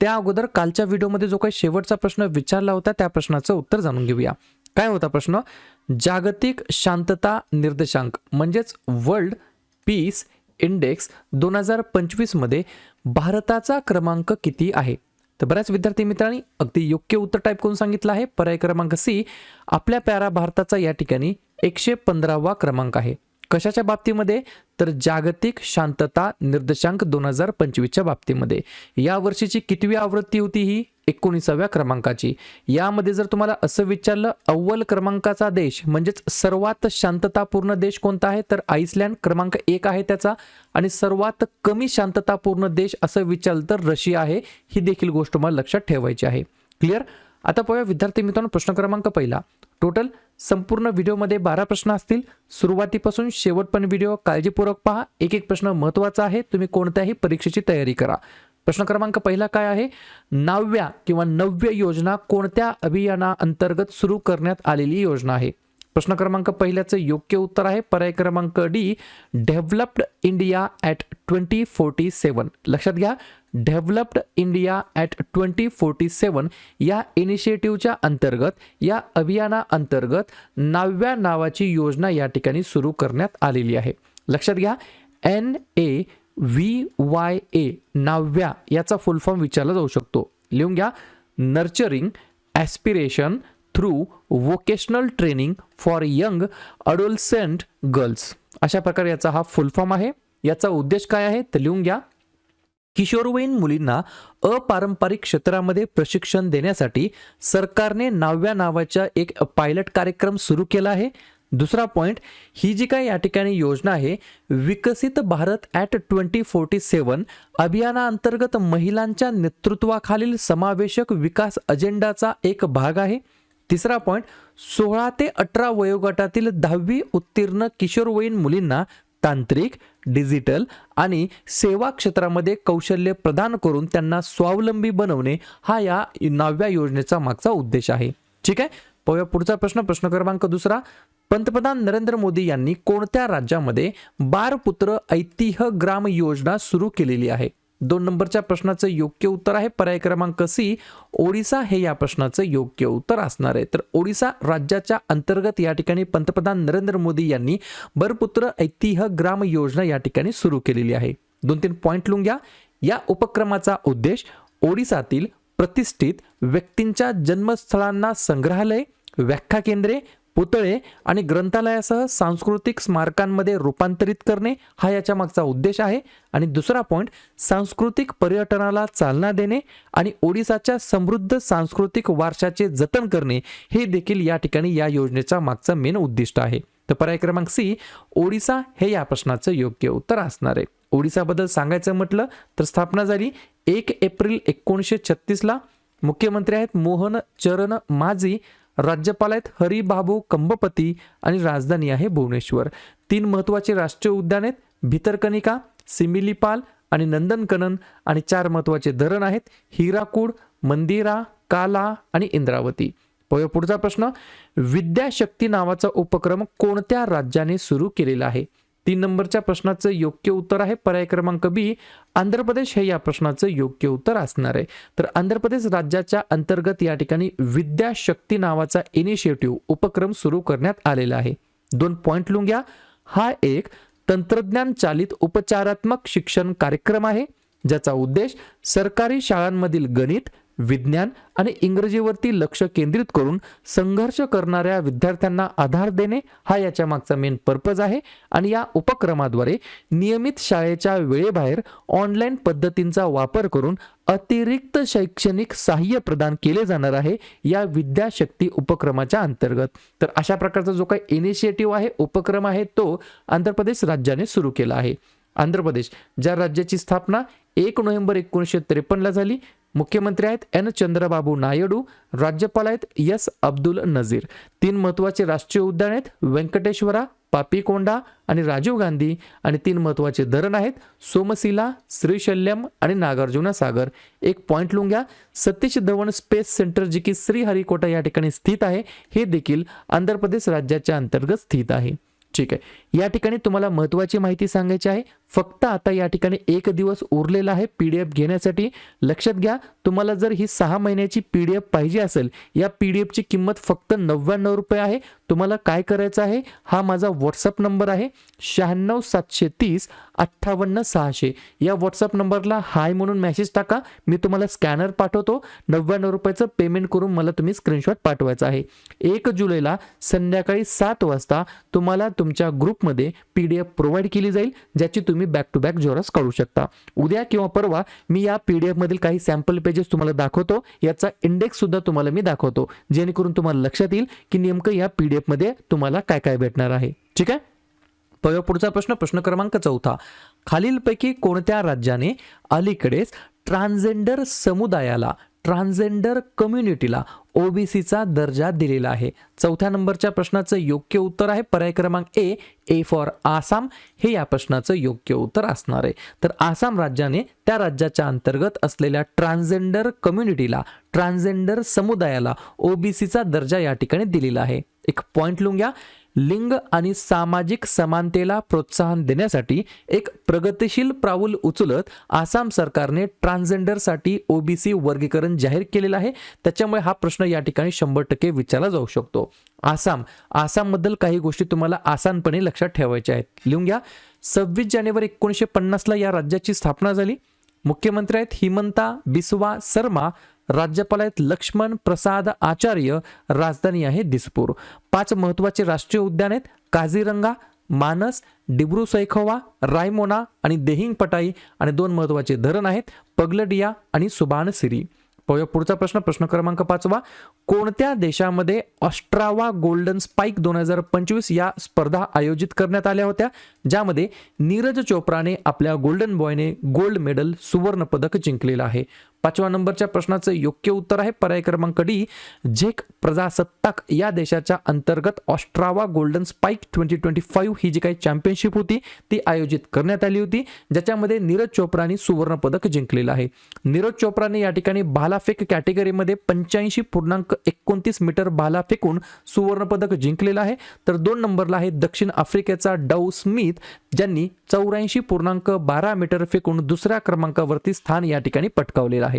त्या अगोदर कालच्या व्हिडिओमध्ये जो काही शेवटचा प्रश्न विचारला होता त्या प्रश्नाचं उत्तर जाणून घेऊया. काय होता प्रश्न? जागतिक शांतता निर्देशांक म्हणजेच वर्ल्ड पीस इंडेक्स दोन हजार पंचवीसमध्ये भारताचा क्रमांक किती आहे? तर बऱ्याच विद्यार्थी मित्रांनी अगदी योग्य उत्तर टाईप करून सांगितलं आहे. पर्याय क्रमांक सी आपल्या प्यारा भारताचा या ठिकाणी एकशे पंधरावा क्रमांक आहे. कशाच्या बाबतीमध्ये? तर जागतिक शांतता निर्देशांक दोन हजार पंचवीसच्या बाबतीमध्ये. या वर्षीची कितवी आवृत्ती होती ही? एकोणीसाव्या क्रमांकाची. यामध्ये जर तुम्हाला असं विचारलं अव्वल क्रमांकाचा देश म्हणजेच सर्वात शांततापूर्ण देश कोणता आहे? तर आईसलँड क्रमांक एक आहे त्याचा. आणि सर्वात कमी शांततापूर्ण देश असं विचारलं तर रशिया आहे. ही देखील गोष्ट मला लक्षात ठेवायची आहे. क्लिअर आता पाहूया विद्यार्थी मित्रांनो प्रश्न क्रमांक पहिला. टोटल संपूर्ण व्हिडिओमध्ये बारा प्रश्न असतील. सुरुवातीपासून शेवटपर्यंत व्हिडिओ काळजीपूर्वक पहा. एक एक प्रश्न महत्त्वाचा आहे. तुम्ही कोणत्याही परीक्षेची तयारी करा. प्रश्न क्रमांक पहिला काय आहे? नवव्या किंवा नव्य योजना कोणत्या अभियाना अंतर्गत सुरू करण्यात आलेली योजना आहे? प्रश्न क्रमांक पहिल्याचं योग्य उत्तर आहे. पर्याय क्रमांक D developed India at twenty forty seven लक्षात घ्या. Developed India at twenty forty seven या इनिशिएटिव्हच्या अंतर्गत या अभियानाअंतर्गत नवव्या नावाची योजना या ठिकाणी सुरू करण्यात आलेली आहे. लक्षात घ्या N A V Y A नवव्या याचा फुल फॉर्म विचारला जाऊ शकतो. लिहून घ्या nurturing aspiration through vocational training for young adolescent girls अशा प्रकारे याचा हा फुल फॉर्म आहे. याचा उद्देश काय आहे? तर लिहून घ्या किशोरवयीन मुलींना अपारंपरिक क्षेत्रामध्ये प्रशिक्षण देण्यासाठी सरकारने नवव्या नावाच्या एक पायलट कार्यक्रम सुरू केला आहे. दुसरा पॉईंट ही जी काही या ठिकाणी योजना आहे Viksit Bharat at twenty forty seven अभियानाअंतर्गत महिलांच्या नेतृत्वाखालील समावेशक विकास अजेंडाचा एक भाग आहे. तिसरा पॉईंट सोळा ते अठरा वयोगटातील दहावी उत्तीर्ण किशोरवयीन मुलींना तांत्रिक डिजिटल आणि सेवा क्षेत्रामध्ये कौशल्य प्रदान करून त्यांना स्वावलंबी बनवणे हा या नवव्या योजनेचा मागचा उद्देश आहे. ठीक आहे? पाहूया पुढचा प्रश्न. प्रश्न क्रमांक दुसरा. पंतप्रधान नरेंद्र मोदी यांनी कोणत्या राज्यामध्ये बारपुत्र ऐतिह्य ग्राम योजना सुरू केलेली आहे? दोन नंबरच्या प्रश्नाचं योग्य उत्तर आहे. पर्याय क्रमांक सी ओडिसा हे या प्रश्नाचं योग्य उत्तर असणार आहे. तर ओडिसा राज्याच्या अंतर्गत या ठिकाणी पंतप्रधान नरेंद्र मोदी यांनी बरपुत्र ऐतिह्य ग्राम योजना या ठिकाणी सुरू केलेली आहे. दोन तीन पॉईंट लिहून घ्या. या उपक्रमाचा उद्देश ओडिसातील प्रतिष्ठित व्यक्तींच्या जन्मस्थळांना संग्रहालय व्याख्या केंद्रे पुतळे आणि ग्रंथालयासह सांस्कृतिक स्मारकांमध्ये रूपांतरित करणे हा याच्या मागचा उद्देश आहे. आणि दुसरा पॉईंट सांस्कृतिक पर्यटनाला चालना देणे आणि ओडिसाच्या समृद्ध सांस्कृतिक वारशाचे जतन करणे हे देखील या ठिकाणी या योजनेचा मागचा मेन उद्दिष्ट आहे. तर पर्याय क्रमांक सी ओडिसा हे या प्रश्नाचं योग्य उत्तर असणार आहे. ओडिसाबद्दल सांगायचं म्हटलं तर स्थापना झाली एक एप्रिल एकोणीसशे छत्तीसला. मुख्यमंत्री आहेत मोहन चरण माझी. राज्यपाल आहेत हरिबाबू कंबपती आणि राजधानी आहे भुवनेश्वर. तीन महत्त्वाचे राष्ट्रीय उद्यान आहेत भितरकनिका सिमिलीपाल आणि नंदनकनन. आणि चार महत्त्वाचे धरण आहेत हिराकूड मंदिरा काला आणि इंद्रावती. पुढचा प्रश्न. विद्याशक्ती नावाचा उपक्रम कोणत्या राज्याने सुरू केलेला आहे? तीन नंबरच्या प्रश्नाचं योग्य उत्तर आहे. पर्याय क्रमांक बी आंध्र प्रदेश हे या प्रश्नाचं योग्य उत्तर असणार आहे. तर आंध्र प्रदेश राज्याच्या अंतर्गत या ठिकाणी विद्याशक्ती नावाचा इनिशिएटिव्ह उपक्रम सुरू करण्यात आलेला आहे. दोन पॉईंट लिहून घ्या. हा एक तंत्रज्ञान चालित उपचारात्मक शिक्षण कार्यक्रम आहे ज्याचा उद्देश सरकारी शाळांमधील गणित विज्ञान आणि इंग्रजीवरती लक्ष केंद्रित करून संघर्ष करणाऱ्या विद्यार्थ्यांना आधार देणे हा याच्या मागचा मेन पर्पज आहे. आणि या उपक्रमाद्वारे नियमित शाळेच्या वेळेबाहेर ऑनलाईन पद्धतींचा वापर करून अतिरिक्त शैक्षणिक सहाय्य प्रदान केले जाणार आहे या विद्याशक्ती उपक्रमाच्या अंतर्गत. तर अशा प्रकारचा जो काही इनिशिएटिव्ह आहे उपक्रम आहे तो आंध्र प्रदेश राज्याने सुरू केला आहे. आंध्र प्रदेश ज्या राज्याची स्थापना एक नोव्हेंबर एकोणीसशे त्रेपन्नला झाली मुख्यमंत्री आहेत एन चंद्रबाबू नायडू राज्यपाल आहेत एस अब्दुल नझीर तीन महत्त्वाचे राष्ट्रीय उद्यान आहेत व्यंकटेश्वरा पापीकोंडा आणि राजीव गांधी. आणि तीन महत्त्वाचे धरण आहेत सोमशिला श्रीशल्यम आणि नागार्जुना सागर. एक पॉईंट लिहून घ्या सतीश धवन स्पेस सेंटर जे की श्रीहरिकोटा या ठिकाणी स्थित आहे हे देखील आंध्र प्रदेश राज्याच्या अंतर्गत स्थित आहे. ठीक आहे. या ठिकाणी तुम्हाला महत्त्वाची माहिती सांगायची आहे फक्त आता या ठिकाणी एक दिवस उरलेला आहे पी डी एफ घेण्यासाठी. लक्षात घ्या तुम्हाला जर ही सहा महिन्याची पी डी एफ पाहिजे असेल या पी डी एफची किंमत फक्त नव्याण्णव रुपये आहे. तुम्हाला काय करायचं आहे? हा माझा व्हॉट्सअप नंबर आहे. शहाण्णव सातशे तीस अठ्ठावन्न सहाशे. या व्हॉट्सअप नंबरला हाय म्हणून मेसेज टाका. मी तुम्हाला स्कॅनर पाठवतो. नव्याण्णव रुपयाचं पेमेंट करून मला तुम्ही स्क्रीनशॉट पाठवायचा आहे. एक जुलैला संध्याकाळी सात वाजता तुम्हाला तुमच्या ग्रुपमध्ये पी डी एफ प्रोव्हाइड केली जाईल ज्याची तुम्ही बॅक टू बॅक जोरस काढू शकता. उद्या किंवा परवा मी या पी डी एफमधील काही सॅम्पल पेजेस तुम्हाला दाखवतो. याचा इंडेक्स सुद्धा तुम्हाला मी दाखवतो. जेणेकरून तुम्हाला लक्षात येईल की नेमकं या पी डी एफमध्ये तुम्हाला काय काय भेटणार आहे. ठीक आहे? पहा पुढचा प्रश्न. प्रश्न क्रमांक चौथा. खालीलपैकी कोणत्या राज्याने अलीकडेच ट्रान्झेंडर समुदायाला ट्रान्झेंडर कम्युनिटीला ओबीसीचा दर्जा दिलेला आहे. चौथ्या नंबरच्या प्रश्नाचं योग्य उत्तर आहे. पर्याय क्रमांक ए ए फॉर आसाम. हे या प्रश्नाचं योग्य उत्तर असणार आहे. तर आसाम राज्याने त्या राज्याच्या अंतर्गत असलेल्या ट्रान्सजेंडर कम्युनिटीला ट्रान्सजेंडर समुदायाला ओबीसीचा दर्जा या ठिकाणी दिलेला आहे. एक पॉईंट लिहून घ्या. लिंग आणि सामाजिक समानतेला प्रोत्साहन देण्यासाठी एक प्रगतिशील प्राऊल उचलत आसाम सरकारने ट्रान्सजेंडरसाठी ओबीसी वर्गीकरण जाहीर केलेलं आहे. त्याच्यामुळे हा प्रश्न या ठिकाणी शंभर टक्के विचारला जाऊ शकतो. आसाम. आसामबद्दल काही गोष्टी तुम्हाला आसानपणे लक्षात ठेवायच्या आहेत. लिहून घ्या. सव्वीस जानेवारी एकोणीसशे पन्नासला या राज्याची स्थापना झाली. मुख्यमंत्री आहेत हिमंता बिस्वा शर्मा राज्यपाल आहेत लक्ष्मण प्रसाद आचार्य राजधानी आहे दिसपूर. पाच महत्त्वाचे राष्ट्रीय उद्यान आहेत काझीरंगा मानस डिब्रू सैखोवा रायमोना आणि देहिंग पटाई आणि दोन महत्त्वाचे धरण आहेत पगलडिया आणि सुबानसिरी. पाहूया. पुढचा प्रश्न प्रश्न क्रमांक पाचवा. कोणत्या देशामध्ये ऑस्ट्रावा गोल्डन स्पाइक दोन हजार पंचवीस या स्पर्धा आयोजित करण्यात आल्या होत्या? ज्यामध्ये नीरज चोप्राने आपल्या गोल्डन बॉयने गोल्ड मेडल सुवर्ण पदक जिंकलेलं आहे. पाचव्या नंबरच्या प्रश्नाचं योग्य उत्तर आहे. पर्याय क्रमांक डी झेक प्रजासत्ताक या देशाच्या अंतर्गत Ostrava Golden Spike twenty twenty five ही जी काही चॅम्पियनशिप होती ती आयोजित करण्यात आली होती ज्याच्यामध्ये नीरज चोप्राने सुवर्णपदक जिंकलेलं आहे. नीरज चोप्राने या ठिकाणी भालाफेक कॅटेगरीमध्ये पंच्याऐंशी पूर्णांक एकोणतीस मीटर भाला फेकून सुवर्णपदक जिंकलेलं आहे. तर दोन नंबरला आहे दक्षिण आफ्रिकेचा डव स्मिथ ज्यांनी चौऱ्याऐंशी पूर्णांक बारा मीटर फेकून दुसऱ्या क्रमांकावरती स्थान या ठिकाणी पटकावलेलं आहे.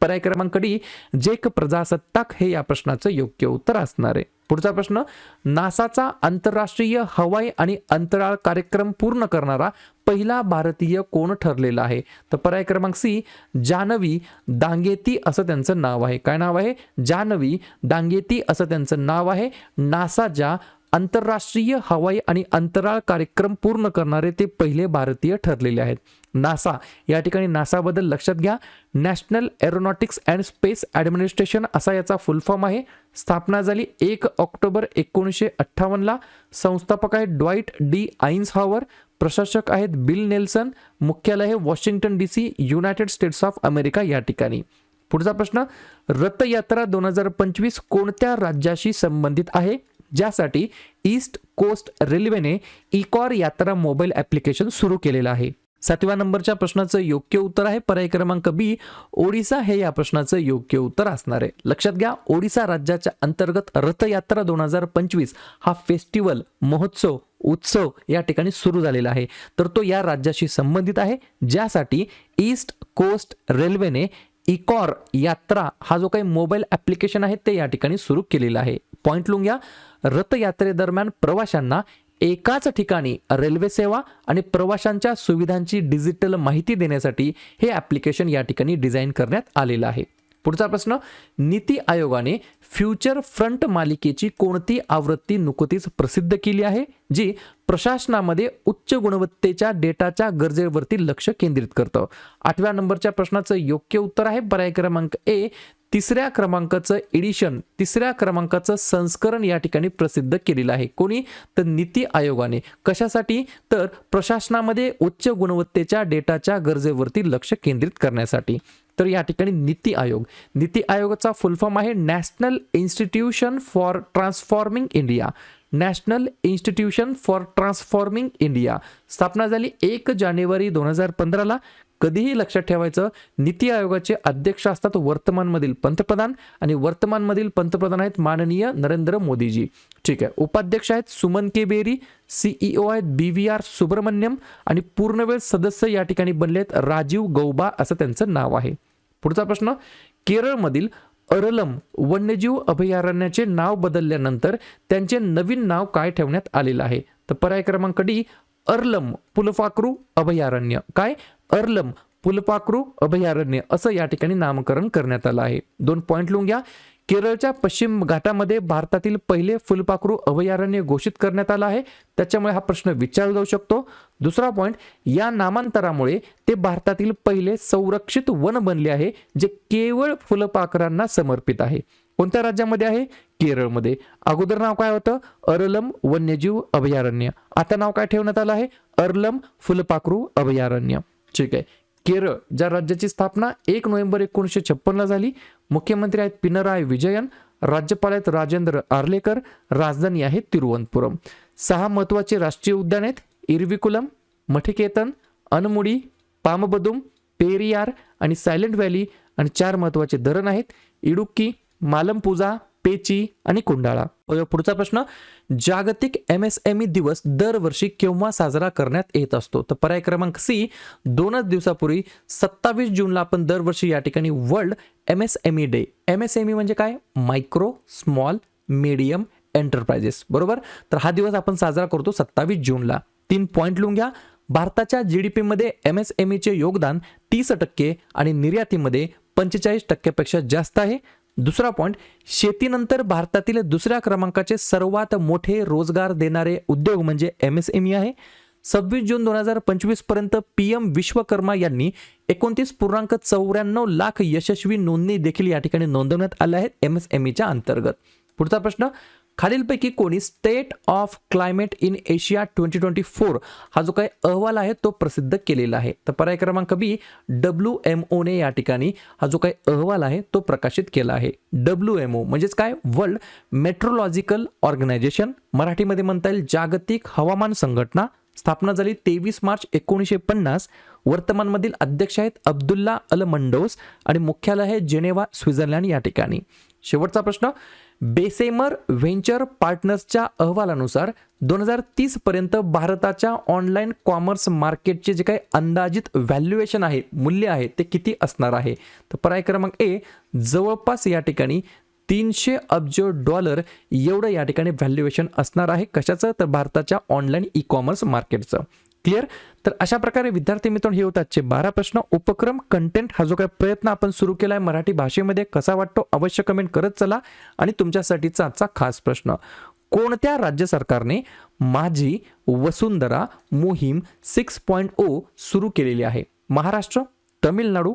पर्याय क्रमांक डी जेक प्रजासत्ताक हे या प्रश्नाचं योग्य उत्तर असणार आहे. पुढचा प्रश्न नासाचा आंतरराष्ट्रीय हवाई आणि अंतराळ कार्यक्रम पूर्ण करणारा पहिला भारतीय कोण ठरलेला आहे? तर पर्याय क्रमांक सी जानवी दांगेती असं त्यांचं नाव आहे. काय नाव आहे? जानवी दांगेती असं त्यांचं नाव आहे. नासाच्या आंतरराष्ट्रीय हवाई आणि अंतराळ कार्यक्रम पूर्ण करणारे ते पहिले भारतीय ठरलेले आहेत. नासा या ठिकाणी नासाबद्दल लक्षात घ्या. National Aeronautics and Space Administration असा याचा फुल फॉर्म आहे. स्थापना झाली एक ऑक्टोबर एकोणीसशे अठ्ठावन्नला संस्थापक आहेत ड्वाईट डी आईन्स हॉवर प्रशासक आहेत बिल नेल्सन. मुख्यालय हे Washington D C United States of America या ठिकाणी. पुढचा प्रश्न रथयात्रा दोन हजार पंचवीस कोणत्या राज्याशी संबंधित आहे? ज्यासाठी ईस्ट कोस्ट रेल्वेने इकॉर यात्रा मोबाईल ॲप्लिकेशन सुरू केलेलं आहे. सातव्या नंबरच्या प्रश्नाचं योग्य उत्तर आहे. पर्याय क्रमांक बी ओडिसा हे या प्रश्नाचं योग्य उत्तर असणार आहे. लक्षात घ्या ओडिसा राज्याच्या अंतर्गत रथयात्रा दोन हजार पंचवीस हा फेस्टिवल महोत्सव उत्सव या ठिकाणी सुरू झालेला आहे. तर तो या राज्याशी संबंधित आहे. ज्यासाठी ईस्ट कोस्ट रेल्वेने इकॉर यात्रा हा जो काही मोबाईल ॲप्लिकेशन आहे ते या ठिकाणी सुरू केलेलं आहे. पॉईंट लिहून घ्या रथयात्रेदरम्यान प्रवाशांना एकाच ठिकाणी रेल्वे सेवा आणि प्रवाशांच्या सुविधांची डिजिटल माहिती देण्यासाठी हे ॲप्लिकेशन या ठिकाणी डिझाईन करण्यात आलेलं आहे. पुढचा प्रश्न नीती आयोगाने फ्युचर फ्रंट मालिकेची कोणती आवृत्ती नुकतीच प्रसिद्ध केली आहे जी प्रशासनामध्ये उच्च गुणवत्तेच्या डेटाच्या गरजेवरती लक्ष केंद्रित करतं? आठव्या नंबरच्या प्रश्नाचं योग्य उत्तर आहे पर्याय क्रमांक ए. तिसऱ्या क्रमांकाचं एडिशन तिसऱ्या क्रमांकाचं संस्करण या ठिकाणी प्रसिद्ध केलेलं आहे. कोणी? तर नीती आयोगाने. कशासाठी? तर प्रशासनामध्ये उच्च गुणवत्तेच्या डेटाच्या गरजेवरती लक्ष केंद्रित करण्यासाठी. तर या ठिकाणी नीती आयोग. नीती आयोगाचा फुल फॉर्म आहे National Institution for Transforming India National Institution for Transforming India स्थापना झाली एक जानेवारी दोन हजार पंधराला. कधीही लक्षात ठेवायचं नीती आयोगाचे अध्यक्ष असतात वर्तमानमधील पंतप्रधान आणि वर्तमानमधील पंतप्रधान आहेत माननीय नरेंद्र मोदीजी. ठीक आहे. उपाध्यक्ष आहेत सुमन के बेरी सीईओ आहेत बी व्ही आर सुब्रमण्यम आणि पूर्णवेळ सदस्य या ठिकाणी बनले आहेत राजीव गौबा असं त्यांचं नाव आहे. पुढचा प्रश्न केरळमधील अरलम वन्यजीव अभयारण्याचे नाव बदलल्यानंतर त्यांचे नवीन नाव काय ठेवण्यात आलेलं आहे? तर पर्याय क्रमांक डी अर्लम पुलफाक्रू अभयारण्य. काय? अर्लम पुलपाक्रू अभयारण्य असं या ठिकाणी नामकरण करण्यात आलं आहे. दोन पॉईंट लिहून घ्या. केरळच्या पश्चिम घाटामध्ये भारतातील पहिले फुलपाखरू अभयारण्य घोषित करण्यात आलं आहे. त्याच्यामुळे हा प्रश्न विचारला जाऊ शकतो. दुसरा पॉईंट या नामांतरामुळे ते भारतातील पहिले संरक्षित वन बनले आहे जे केवळ फुलपाखरांना समर्पित आहे. कोणत्या राज्यामध्ये आहे? केरळमध्ये. अगोदर नाव काय होतं? अरलम वन्यजीव अभयारण्य. आता नाव काय ठेवण्यात आलं आहे? अरलम फुलपाखरू अभयारण्य. ठीक आहे. केरळ ज्या राज्याची स्थापना एक नोव्हेंबर एकोणीसशे छप्पनला झाली मुख्यमंत्री आहेत पिनराय विजयन राज्यपाल आहेत राजेंद्र आर्लेकर राजधानी आहे तिरुवनंतपुरम. सहा महत्त्वाचे राष्ट्रीय उद्यान आहेत इरविकुलम मठिकेतन अनमुडी पामबदुम पेरियार आणि सायलेंट व्हॅली आणि चार महत्त्वाचे धरण आहेत इडुक्की मालमपूजा पेची आणि कुंडाळा. पुढचा प्रश्न जागतिक एम एस एम ई दिवस दरवर्षी केव्हा साजरा करण्यात येत असतो? तर पर्याय क्रमांक सी दोनच दिवसापूर्वी सत्तावीस जूनला आपण दरवर्षी या ठिकाणी world M S M E day M S M E म्हणजे काय? मायक्रो स्मॉल मीडियम एंटरप्राइजेस बरोबर? तर हा दिवस आपण साजरा करतो सत्तावीस जूनला. तीन पॉईंट लिहून घ्या. भारताच्या जी डी पीमध्ये एम एस एम ईचे योगदान तीस टक्के आणि निर्यातीमध्ये पंचेचाळीस टक्क्यापेक्षा जास्त आहे. दुसरा पॉईंट शेतीनंतर भारतातील दुसऱ्या क्रमांकाचे सर्वात मोठे रोजगार देणारे उद्योग म्हणजे एम एस एम ई आहे. सव्वीस जून दोन हजार पंचवीसपर्यंत पी एम विश्वकर्मा यांनी एकोणतीस पूर्णांक चौऱ्याण्णव लाख यशस्वी नोंदणी देखील या ठिकाणी नोंदवण्यात आल्या आहेत एम एस एम ईच्या अंतर्गत. पुढचा प्रश्न खालीलपैकी कोणी State of Climate in Asia twenty twenty four हा जो काही अहवाल आहे तो प्रसिद्ध केलेला आहे. तर पर्याय क्रमांक बी डब्ल्यू एम ओने या ठिकाणी हा जो काही अहवाल आहे तो प्रकाशित केला आहे. डब्ल्यू एम ओ म्हणजेच काय? वर्ल्ड मेट्रोलॉजिकल ऑर्गनायझेशन मराठीमध्ये म्हणता येईल जागतिक हवामान संघटना. स्थापना झाली तेवीस मार्च एकोणीसशे पन्नास. वर्तमानमधील अध्यक्ष आहेत अब्दुल्ला अल मंडोस आणि मुख्यालय आहे जेनेवा स्वित्झर्लंड या ठिकाणी. शेवटचा प्रश्न बेसेमर व्हेंचर पार्टनर्सच्या अहवालानुसार दोन हजार तीसपर्यंत भारताच्या ऑनलाईन कॉमर्स मार्केटचे जे काही अंदाजित व्हॅल्युएशन आहे मूल्य आहे ते किती असणार आहे? तर पर्याय क्रमांक ए जवळपास या ठिकाणी तीनशे अब्ज डॉलर एवढं या ठिकाणी व्हॅल्युएशन असणार आहे. कशाचं? तर भारताच्या ऑनलाईन ई कॉमर्स मार्केटचं क्लिअर? तर अशा प्रकारे विद्यार्थी मित्र हे होतात आजचे बारा प्रश्न. उपक्रम कंटेंट हा जो काही प्रयत्न आपण सुरू केला आहे मराठी भाषेमध्ये कसा वाटतो? अवश्य कमेंट करत चला. आणि तुमच्यासाठीचा आजचा खास प्रश्न. कोणत्या राज्य सरकारने माझी वसुंधरा मोहीम सिक्स पॉईंट ओ सुरू केलेली आहे? महाराष्ट्र तमिळनाडू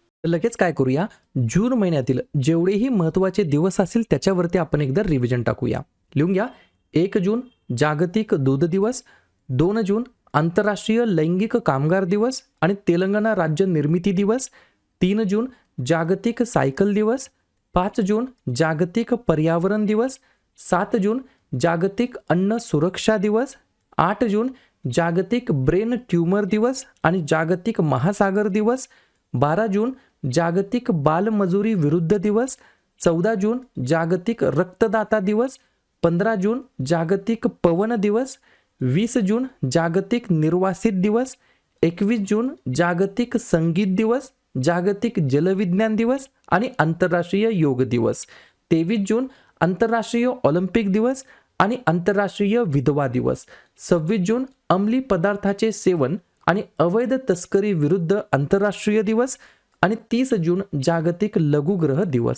तर लगेच काय करूया? जून महिन्यातील जेवढेही महत्त्वाचे दिवस असतील त्याच्यावरती आपण एकदा रिव्हिजन टाकूया. लिहून घ्या. एक जून जागतिक दूध दिवस. दोन जून आंतरराष्ट्रीय लैंगिक कामगार दिवस आणि तेलंगणा राज्य निर्मिती दिवस. तीन जून जागतिक सायकल दिवस. पाच जून जागतिक पर्यावरण दिवस. सात जून जागतिक अन्न सुरक्षा दिवस. आठ जून जागतिक ब्रेन ट्यूमर दिवस आणि जागतिक महासागर दिवस. बारा जून जागतिक बालमजुरी विरुद्ध दिवस चौदा जून जागतिक रक्तदाता दिवस पंधरा जून जागतिक पवन दिवस वीस जून जागतिक निर्वासित दिवस एकवीस जून जागतिक संगीत दिवस जागतिक जलविज्ञान दिवस आणि आंतरराष्ट्रीय योग दिवस तेवीस जून आंतरराष्ट्रीय ऑलिम्पिक दिवस आणि आंतरराष्ट्रीय विधवा दिवस सव्वीस जून अंमली पदार्थाचे सेवन आणि अवैध तस्करी विरुद्ध आंतरराष्ट्रीय दिवस आणि तीस जून जागतिक लघुग्रह दिवस.